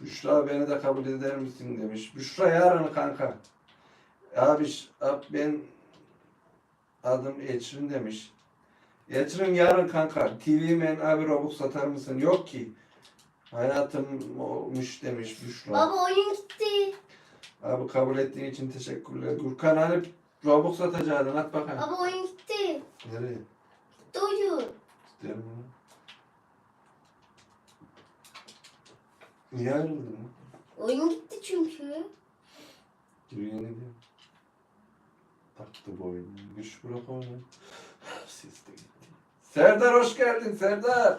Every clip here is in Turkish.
Büşra beni de kabul eder misin demiş. Büşra yarın kanka. Abi ş- ab- ben adım Eçrin demiş. Eçrin yarın kanka. TV men abi Robux satar mısın? Yok ki. Hayatım olmuş demiş Büşra. Baba oyun gitti. Abi kabul ettiğin için teşekkürler. Gürkan hani Robux satacaktın at bakalım. Baba oyun gitti. Nereye? Gitti oyun. İsterim bunu. Niye ayrıldın? Oyun gitti çünkü. Yürüyene diyor. Taktı boynunu. Güç bırak onu. Ses de gitti. Serdar hoş geldin Serdar.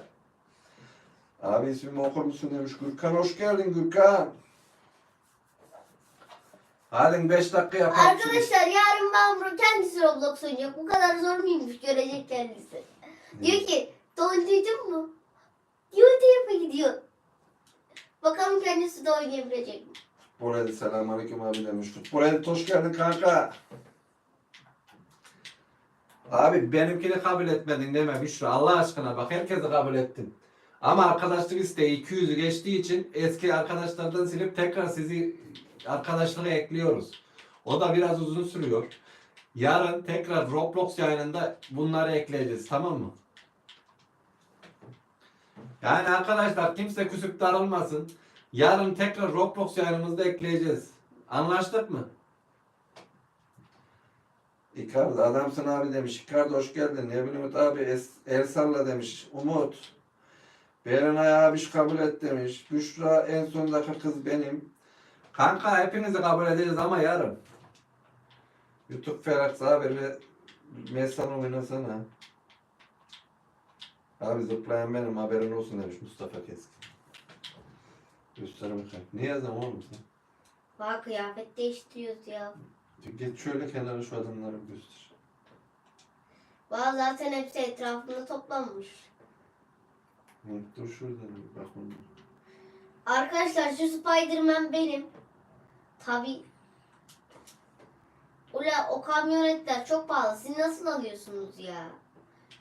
Abi ismimi okur musun demiş. Gürkan hoş geldin Gürkan. Halin 5 dakika yapar. Arkadaşlar yarın bunu kendisi Roblox oynayacak. Bu kadar zor muymuş görecek kendisi. Diyor ki doldurdun mu? YouTube'a gidiyor. Bakalım kendisi de oynayabilecek mi? Edi selamünaleyküm abi demiş. Edi hoş geldin kanka. Abi benimkini kabul etmedin deme Büşra. Allah aşkına bak herkesi kabul ettim. Ama arkadaşlık isteği 200'ü geçtiği için eski arkadaşlardan silip tekrar sizi arkadaşlığa ekliyoruz. O da biraz uzun sürüyor. Yarın tekrar Roblox yayınında bunları ekleyeceğiz tamam mı? Yani arkadaşlar kimse küsüp darılmasın. Yarın tekrar Roblox yayınımızda ekleyeceğiz. Anlaştık mı? Icardi adamsın abi demiş. Icardi hoş geldin. Ne bileyim abi es, el salla demiş. Umut. Berenay abi kabul et demiş. Büşra en sondaki kız benim. Kanka hepinizi kabul edeceğiz ama yarın. YouTube Ferax abi ve Mesan oynasana. Abi zıplayan benim haberin olsun demiş Mustafa Keskin. Göster bakayım. Ne yazdım oğlum sen? Bak kıyafet değiştiriyoruz ya. Geç şöyle kenara şu adamları göster. Bak zaten hepsi etrafında toplanmış. Hı, Dur şurada bir bak onu. Arkadaşlar şu Spiderman benim. Tabi. Ula o kamyonetler çok pahalı. Siz nasıl alıyorsunuz ya?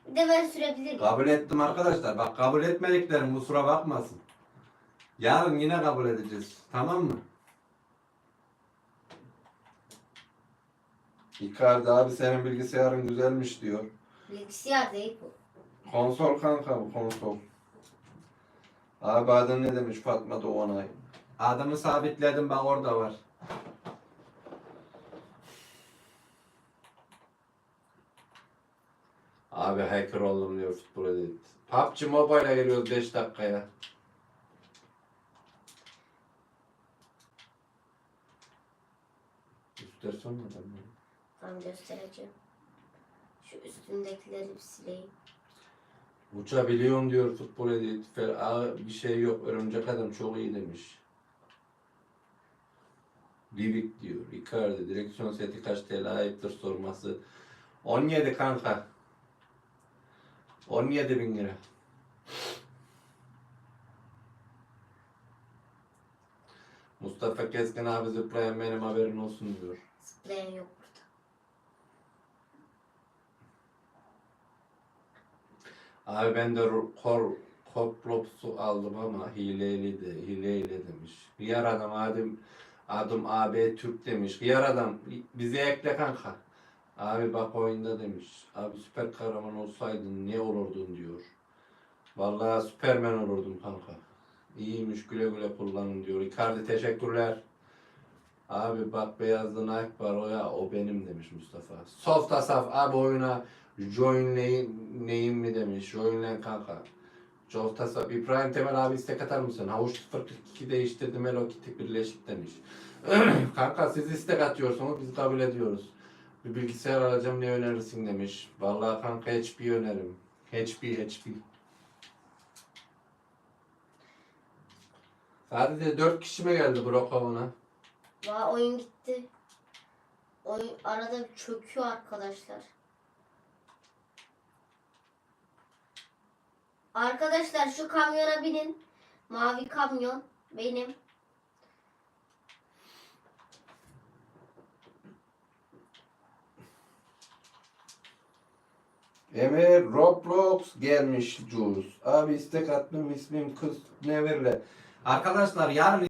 Bir de ben sürebilirim. Kabul ettim arkadaşlar. Bak kabul etmediklerim kusura bakmasın. Yarın yine kabul edeceğiz. Tamam mı? Icardi abi senin bilgisayarın güzelmiş diyor. Bilgisayar değil bu. Konsol kanka bu konsol. Abi adın ne demiş Fatma Doğanay. Adımı sabitledim bak orada var. Abi hacker oldum diyor futbol edit. PUBG Mobile'a giriyoruz 5 dakikaya. Göstersene adamı. Tam göstereceğim. Şu üstündekileri bir sileyim. Uçabiliyorum diyor futbol edit. Fer- bir şey yok. Örümcek adam çok iyi demiş. Livik diyor. Icardi. Direksiyon seti kaç TL ayıptır sorması. 17 kanka. 17 bin lira. Mustafa Keskin abi zıplayan benim haberin olsun diyor. Zıplayan yok burada. Abi ben de kor Korplops'u aldım ama hileli de hileyle demiş. Hıyar adam adım adım AB Türk demiş. Hıyar adam bize ekle kanka. Abi bak oyunda demiş. Abi süper kahraman olsaydın ne olurdun diyor. Vallahi süpermen olurdum kanka. İyiymiş güle güle kullanın diyor. Icardi teşekkürler. Abi bak beyazlı Nike var o ya o benim demiş Mustafa. Soft asaf abi oyuna join neyin, neyin mi demiş. Joinlen kanka. Soft asaf. İbrahim Temel abi istek atar mısın? Havuç 042 değiştirdim Hello Kitty birleşik demiş. kanka siz istek atıyorsunuz biz kabul ediyoruz. Bir bilgisayar alacağım ne önerirsin demiş. Vallahi kanka HP önerim. HP HP. Sadece 4 kişi mi geldi Brokov'una? Vay oyun gitti. Oyun arada çöküyor arkadaşlar. Arkadaşlar şu kamyona binin. Mavi kamyon benim. Emir Roblox gelmiş Jules. Abi istek attım ismim kız ne verile. Arkadaşlar yarın